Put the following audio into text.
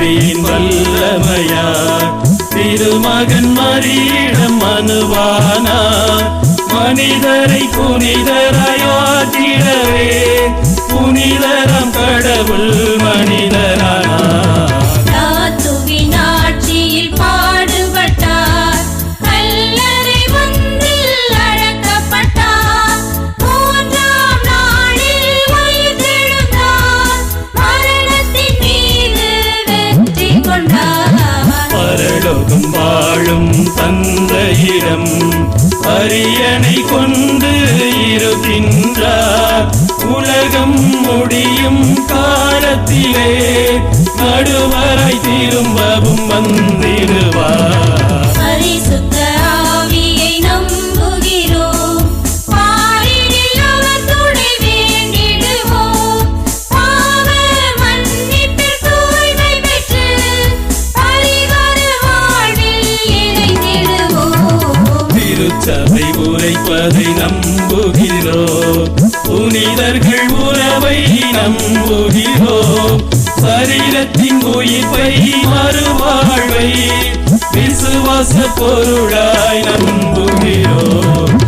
அன்பின் வல்லமையார். திருமகன் மறியிடம் மனுவானார் மனிதரை புனிதர் தந்தையிடம் அரியணை கொண்டு இருக்கின்றார். உலகம் முடியும் காலத்திலே நடுவரை திரும்பவும் வந்திருவார் திருச்சபை உரைப்பதை நம்புகிறோம் புனிதர்கள் உறவை நம்புகிறோம் சரீரத்தின் உயிர்ப்பை மறுவாழ்வை விசுவாச பொருளாய் நம்புகிறோம்